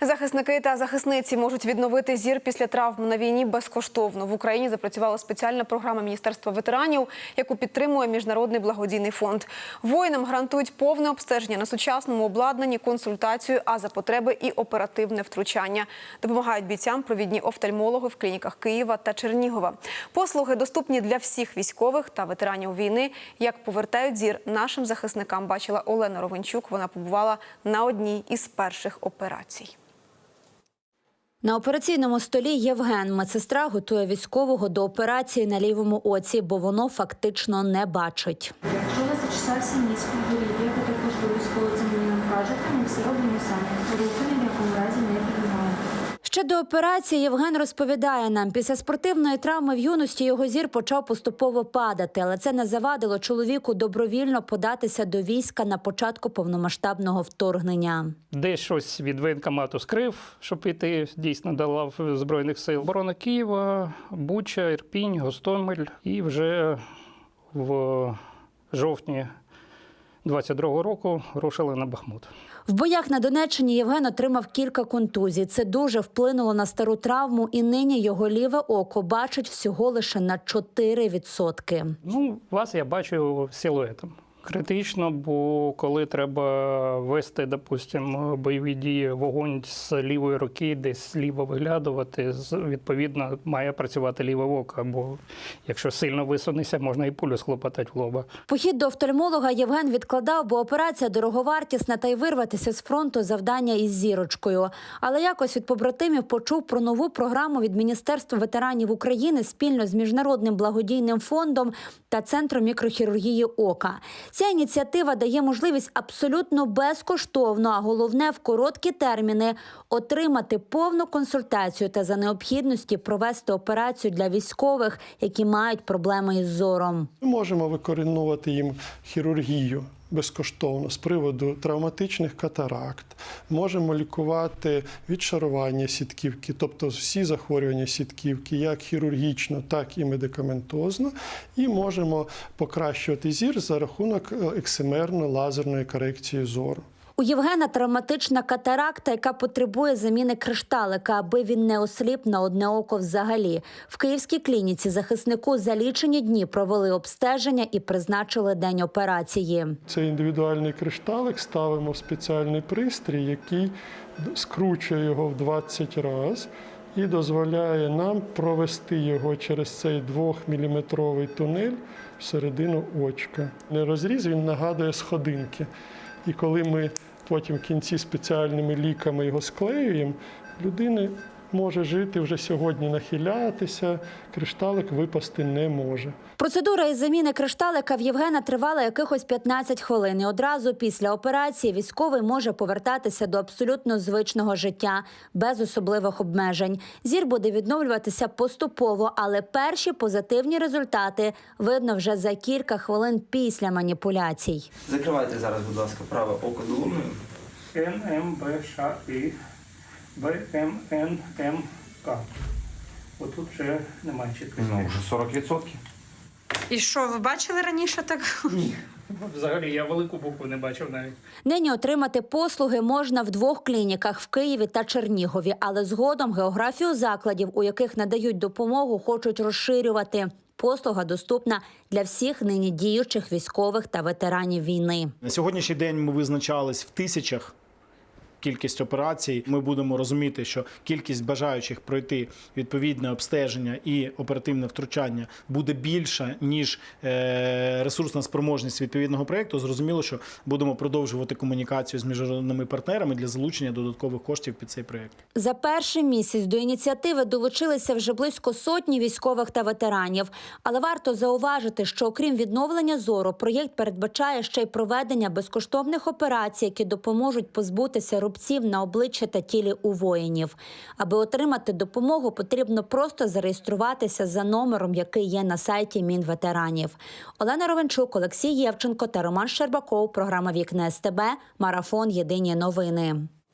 Захисники та захисниці можуть відновити зір після травм на війні безкоштовно. В Україні запрацювала спеціальна програма Міністерства ветеранів, яку підтримує міжнародний благодійний фонд. Воїнам гарантують повне обстеження на сучасному обладнанні, консультацію, а за потреби і оперативне втручання. Допомагають бійцям провідні офтальмологи в клініках Києва та Чернігова. Послуги доступні для всіх військових та ветеранів війни. Як повертають зір нашим захисникам, бачила Олена Ровенчук. Вона побувала на одній із перших операцій. На операційному столі Євген, медсестра, готує військового до операції на лівому оці, бо воно фактично не бачить. Якщо вас зачесався ніс в Ще до операції Євген розповідає нам, після спортивної травми в юності його зір почав поступово падати, але це не завадило чоловіку добровільно податися до війська на початку повномасштабного вторгнення. Десь щось від воєнкомату скрив, щоб піти дійсно до лав Збройних сил. Оборона Києва, Буча, Ірпінь, Гостомель. І вже в жовтні 22-го року рушили на Бахмут. В боях на Донеччині Євген отримав кілька контузій. Це дуже вплинуло на стару травму, і нині його ліве око бачить всього лише на 4%. Ну, вас я бачу силуетом. Критично, бо коли треба вести, допустимо, бойові дії, вогонь з лівої руки, десь зліва виглядувати, відповідно, має працювати ліве око, бо якщо сильно висунешся, можна і пулю схлопотати в лоба. Похід до офтальмолога Євген відкладав, бо операція дороговартісна та й вирватися з фронту завдання із зірочкою. Але якось від побратимів почув про нову програму від Міністерства ветеранів України спільно з міжнародним благодійним фондом та центром мікрохірургії ока. Ця ініціатива дає можливість абсолютно безкоштовно, а головне в короткі терміни отримати повну консультацію та за необхідності провести операцію для військових, які мають проблеми із зором. Ми можемо викорінувати їм хірургію безкоштовно з приводу травматичних катаракт. Можемо лікувати відшарування сітківки, тобто всі захворювання сітківки, як хірургічно, так і медикаментозно. І можемо покращувати зір за рахунок е, ексимерно-лазерної корекції зору. У Євгена травматична катаракта, яка потребує заміни кришталика, аби він не осліп на одне око взагалі. В київській клініці захиснику за лічені дні провели обстеження і призначили день операції. Цей індивідуальний кришталик ставимо в спеціальний пристрій, який скручує його в 20 разів і дозволяє нам провести його через цей 2-мм тунель всередину очка. Не розріз він нагадує сходинки. І коли ми потім в кінці спеціальними ліками його склеюємо, людина може жити вже сьогодні, нахилятися, кришталик випасти не може. Процедура із заміни кришталика в Євгена тривала якихось 15 хвилин. І одразу після операції військовий може повертатися до абсолютно звичного життя без особливих обмежень. Зір буде відновлюватися поступово, але перші позитивні результати видно вже за кілька хвилин після маніпуляцій. Закривайте зараз, будь ласка, праве око долоною. НМБШИ, БМНМК. Отут вже немає чіткості. Ну, вже 40%. І що, ви бачили раніше так? Взагалі я велику букву не бачив навіть. Нині отримати послуги можна в двох клініках в Києві та Чернігові, але згодом географію закладів, у яких надають допомогу, хочуть розширювати. Послуга доступна для всіх нині діючих військових та ветеранів війни. На сьогоднішній день ми визначались в тисячах. Кількість операцій ми будемо розуміти, що кількість бажаючих пройти відповідне обстеження і оперативне втручання буде більша ніж е, ресурсна спроможність відповідного проєкту. Зрозуміло, що будемо продовжувати комунікацію з міжнародними партнерами для залучення додаткових коштів під цей проєкт. За перший місяць до ініціативи долучилися вже близько сотні військових та ветеранів. Але варто зауважити, що окрім відновлення зору, проєкт передбачає ще й проведення безкоштовних операцій, які допоможуть позбутися рубців на обличчя та тілі у воїнів. Аби отримати допомогу, потрібно просто зареєструватися за номером, який є на сайті Мінветеранів. Олена Ровенчук, Олексій Євченко та Роман Щербаков. Програма Вікне СТБ. Марафон Єдині новини.